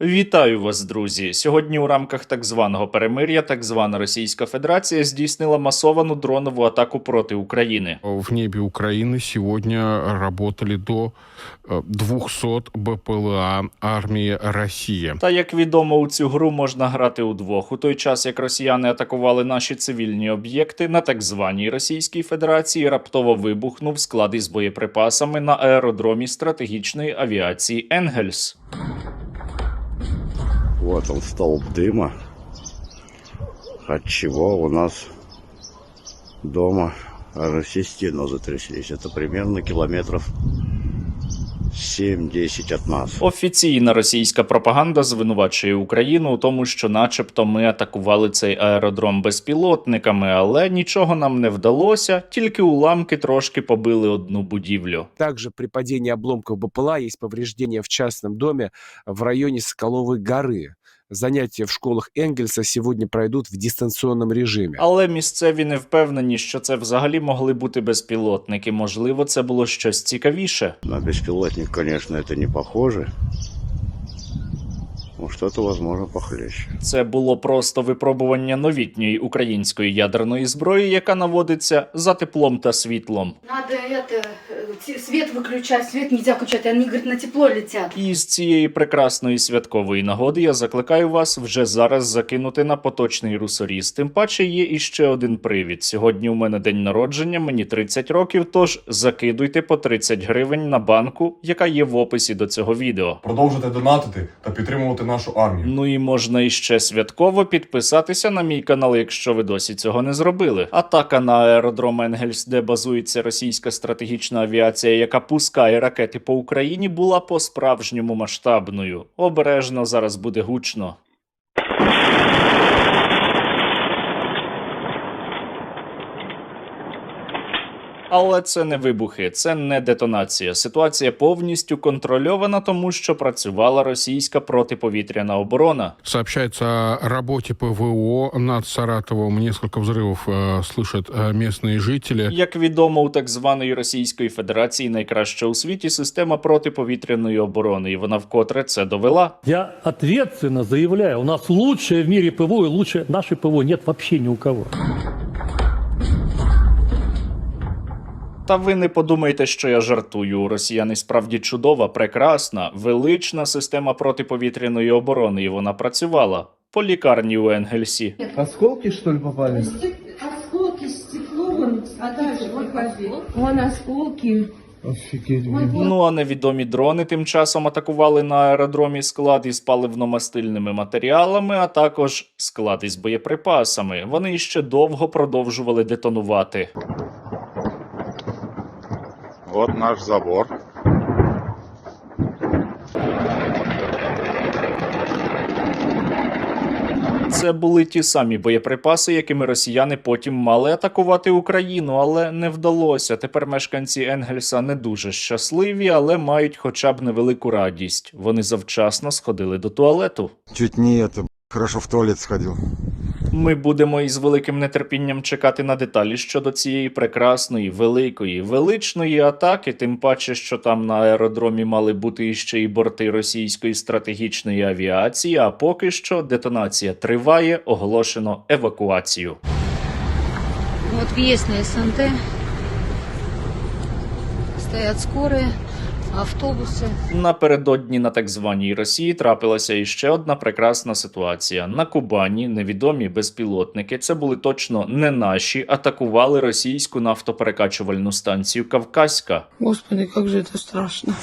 Вітаю вас, друзі! Сьогодні у рамках так званого перемир'я так звана Російська Федерація здійснила масовану дронову атаку проти України. В небе Украины сегодня работали до э, 200 БПЛА армии России. Та як відомо, у цю гру можна грати удвох. У той час, як росіяни атакували наші цивільні об'єкти на так званій Російській Федерації, раптово вибухнув склад із боєприпасами на аеродромі стратегічної авіації Енгельс. Вот он столб дыма, от чего у нас дома все стены затряслись. Это примерно километров 7-10 от нас. Офіційна російська пропаганда звинувачує Україну у тому, що, начебто, ми атакували цей аеродром безпілотниками, але нічого нам не вдалося, тільки уламки трошки побили одну будівлю. Также при падінні обломків БПЛА є повреждення в частному домі в районі Соколовой горы. Занятия в школах Энгельса сегодня пройдут в дистанционном режиме. Але місцеві не впевнені, що це взагалі могли бути безпілотники. Можливо, це було щось цікавіше. На беспилотник, конечно, это не похоже. Ну, что-то, возможно, похлеще. Це було просто випробування новітньої української ядерної зброї, яка наводиться за теплом та світлом. Надо это, свет выключать, свет нельзя включать, они, говорит, на тепло летят. І з цієї прекрасної святкової нагоди я закликаю вас вже зараз закинути на поточний русоріз. Тим паче є іще один привід. Сьогодні у мене день народження, мені 30 років. Тож закидуйте по 30 гривень на банку, яка є в описі до цього відео. продовжити донатити та підтримувати нашу армію. Ну і можна іще святково підписатися на мій канал, якщо ви досі цього не зробили. Атака на аеродром Енгельс, де базується російська стратегічна авіація, яка пускає ракети по Україні, була по-справжньому масштабною. Обережно зараз буде гучно. Але це не вибухи, це не детонація. Ситуація повністю контрольована, тому що працювала російська протиповітряна оборона. Сообщается о работе ПВО над Саратовом. Несколько взрывов э, слышат э, местные жители. Як відомо, у так званої Російської Федерації найкраща у світі система протиповітряної оборони, і вона вкотре це довела. Я ответственно заявляю, у нас лучшее в мире ПВО и лучше нашей ПВО нет вообще ни у кого. Та ви не подумайте, що я жартую. У росіян і справді чудова, прекрасна, велична система протиповітряної оборони, і вона працювала по лікарні у Енгельсі. Осколки, что ли, попали? Осколки, стекло, вон, а покажи. Вон осколки. Ну а невідомі дрони тим часом атакували на аеродромі склад із паливно-мастильними матеріалами, а також склад із боєприпасами. Вони ще довго продовжували детонувати. Вот наш забор. Це були ті самі боєприпаси, якими росіяни потім мали атакувати Україну, але не вдалося. Тепер мешканці Енгельса не дуже щасливі, але мають хоча б невелику радість. Вони завчасно сходили до туалету. Чуть не это, хорошо в туалет сходил. Ми будемо із великим нетерпінням чекати на деталі щодо цієї прекрасної, великої, величної атаки, тим паче, що там на аеродромі мали бути іще й борти російської стратегічної авіації. А поки що детонація триває, оголошено евакуацію. Вот въезд на СНТ. Стоят скорые, автобусы. Напередодні на так званій Росії трапилася іще одна прекрасна ситуація. На Кубані невідомі безпілотники, це були точно не наші, атакували російську нафтоперекачувальну станцію Кавказька. Господи, як же це страшно.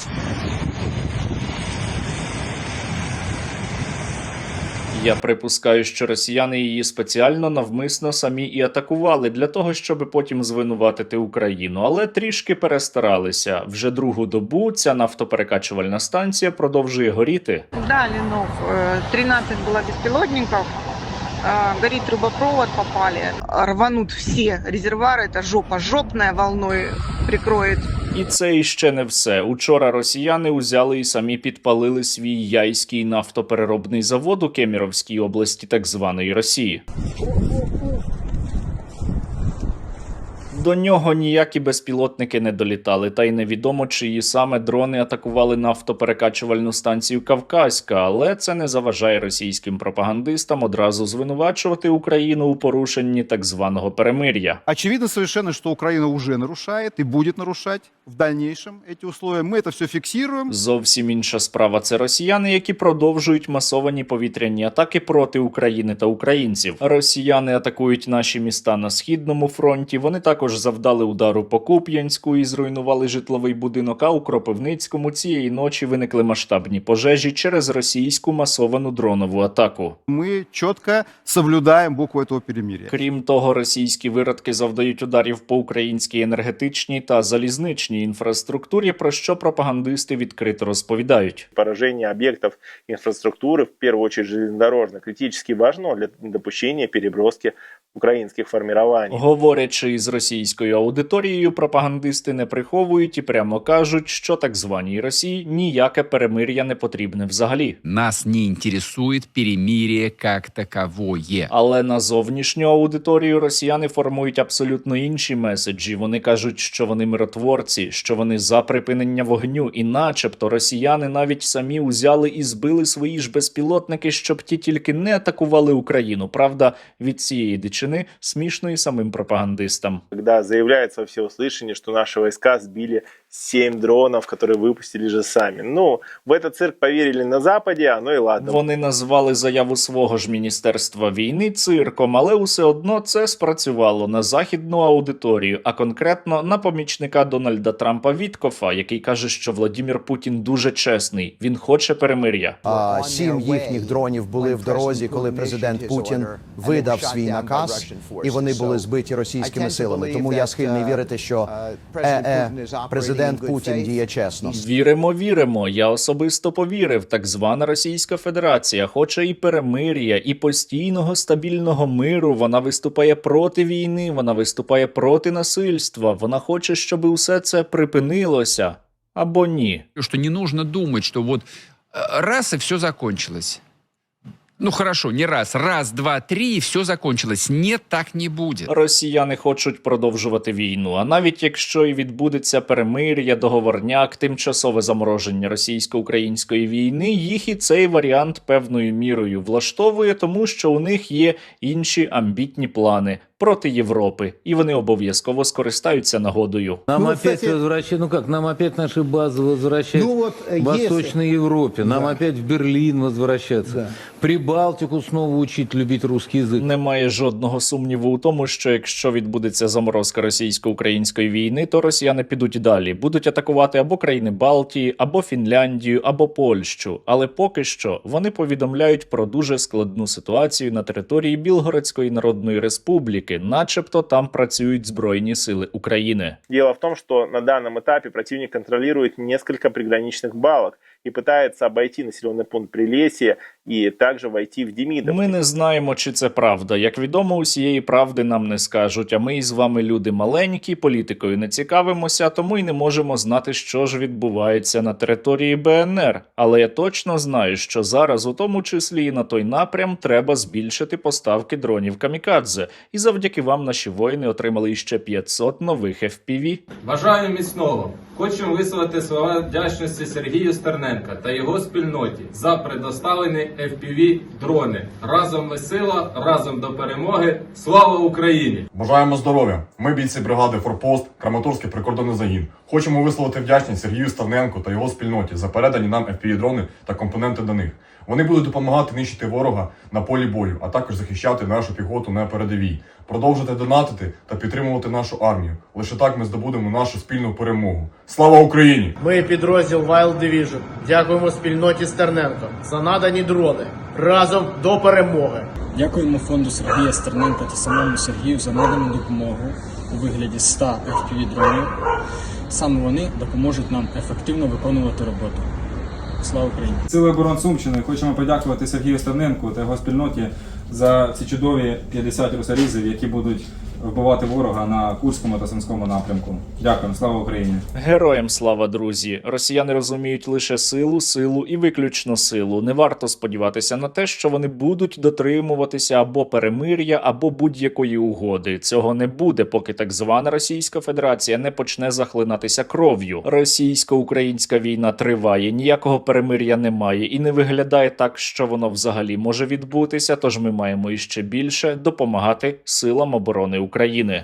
Я припускаю, що росіяни її спеціально навмисно самі і атакували для того, щоб потім звинуватити Україну, але трішки перестаралися. Вже другу добу ця нафтоперекачувальна станція продовжує горіти. Да, Ленов, э, 13 было беспилотников, э, горит трубопровод, попали. Рванут всі резервуари, та жопа жопная волною прикроет. І це іще не все. Учора росіяни узяли і самі підпалили свій яйський нафтопереробний завод у Кеміровській області так званої Росії. До нього ніякі безпілотники не долітали, та й невідомо, чиї саме дрони атакували нафтоперекачувальну станцію Кавказька, але це не заважає російським пропагандистам одразу звинувачувати Україну у порушенні так званого перемир'я. Очевидно совершенно, что Украина уже нарушает и будет нарушать в дальнейшем эти условия. Мы это все фиксируем. Зовсім інша справа це росіяни, які продовжують масовані повітряні атаки проти України та українців. Росіяни атакують наші міста на східному фронті. Вони також завдали удару по Куп'янську і зруйнували житловий будинок. А у Кропивницькому цієї ночі виникли масштабні пожежі через російську масовану дронову атаку. Мы четко соблюдаем букву этого перемирия. Крім того, російські виродки завдають ударів по українській енергетичній та залізничній інфраструктурі, про що пропагандисти відкрито розповідають. Поражение объектов инфраструктуры, в первую очередь железнодорожно, критически важно для допущения переброски украинских формирований. Говорячи із російською аудиторією, пропагандисти не приховують і прямо кажуть, що так званій Росії ніяке перемир'я не потрібне взагалі. Нас не интересует перемирие как таковое. Але на зовнішню аудиторію росіяни формують абсолютно інші меседжі. Вони кажуть, що вони миротворці, що вони за припинення вогню, і, начебто, росіяни навіть самі узяли і збили свої ж безпілотники, щоб ті тільки не атакували Україну. Правда, від цієї дичини смішно і самим пропагандистам Когда заявляется во всеуслышание, что наши войска сбили 7 дронов, которые выпустили же сами. Ну, в этот цирк поверили на Западе, оно и ладно. Вони назвали заяву свого ж міністерства війни цирком, але усе одно це спрацювало на західну аудиторію, а конкретно на помічника Дональда Трампа Віткофа, який каже, що Владімір Путін дуже чесний. Він хоче перемир'я. А сім їхніх дронів були в дорозі, коли президент Путін видав свій наказ, і вони були збиті російськими силами. Тому я схильний вірити, що е, президент Путін діє чесно. Віримо, віримо. Я особисто повірив. Так звана Російська Федерація хоче і перемир'я, і постійного стабільного миру. Вона виступає проти війни, вона виступає проти насильства. Вона хоче, щоб усе це припинилося. Або ні. Что не нужно думать, что вот э, раз и все закончилось. Ну хорошо, не раз, раз, два, три і все закончилось. Ні, так не буде. Росіяни хочуть продовжувати війну. А навіть якщо і відбудеться перемир'я, договорняк, тимчасове замороження російсько-української війни, їх і цей варіант певною мірою влаштовує, тому що у них є інші амбітні плани проти Європи, і вони обов'язково скористаються нагодою. Нам опять возвращать, ну как, нам опять наши базы возвращать в Восточной Европе, нам опять в Берлин возвращаться, Прибалтику снова учить любить русский язык. Немає жодного сумніву у тому, що якщо відбудеться заморозка російсько-української війни, то росіяни підуть далі, будуть атакувати або країни Балтії, або Фінляндію, або Польщу. Але поки що вони повідомляють про дуже складну ситуацію на території Білгородської Народної Республіки, начебто там працюють збройні сили України. Дело в том, что на данном этапе противник контролирует несколько приграничных балок и пытается обойти населенный пункт Прилесье и также войти в Демидов. Ми не знаємо, чи це правда. Як відомо, усієї правди нам не скажуть. А ми із вами люди маленькі, політикою не цікавимося, тому й не можемо знати, що ж відбувається на території БНР. Але я точно знаю, що зараз, у тому числі і на той напрям, треба збільшити поставки дронів камікадзе. І завдяки вам наші воїни отримали іще 500 нових FPV. Бажаю міцного. Хочемо висловити слова вдячності Сергію Стерненка та його спільноті за предоставлені FPV дрони. Разом ми сила, разом до перемоги. Слава Україні! Бажаємо здоров'я. Ми бійці бригади Форпост, Краматорський прикордонний загін. Хочемо висловити вдячність Сергію Ставненку та його спільноті за передані нам FPV-дрони та компоненти до них. Вони будуть допомагати нищити ворога на полі бою, а також захищати нашу піхоту на передовій, продовжити донатити та підтримувати нашу армію. Лише так ми здобудемо нашу спільну перемогу. Слава Україні! Ми підрозділ Wild Division. Дякуємо спільноті Стерненко за надані дрони. Разом до перемоги. Дякуємо фонду Сергія Стерненка та самому Сергію за надану допомогу у вигляді 100 FPV дронів. Саме вони допоможуть нам ефективно виконувати роботу. Слава Україні! Сили оборон Сумщини хочемо подякувати Сергію Стерненку та його спільноті за ці чудові 50 русарізів, які будуть вбивати ворога на Курському та Сумському напрямку. Дякую, слава Україні! Героям слава, друзі! Росіяни розуміють лише силу, силу і виключно силу. Не варто сподіватися на те, що вони будуть дотримуватися або перемир'я, або будь-якої угоди. Цього не буде, поки так звана Російська Федерація не почне захлинатися кров'ю. Російсько-українська війна триває, ніякого перемир'я немає і не виглядає так, що воно взагалі може відбутися. Тож ми маємо іще більше допомагати силам оборони України.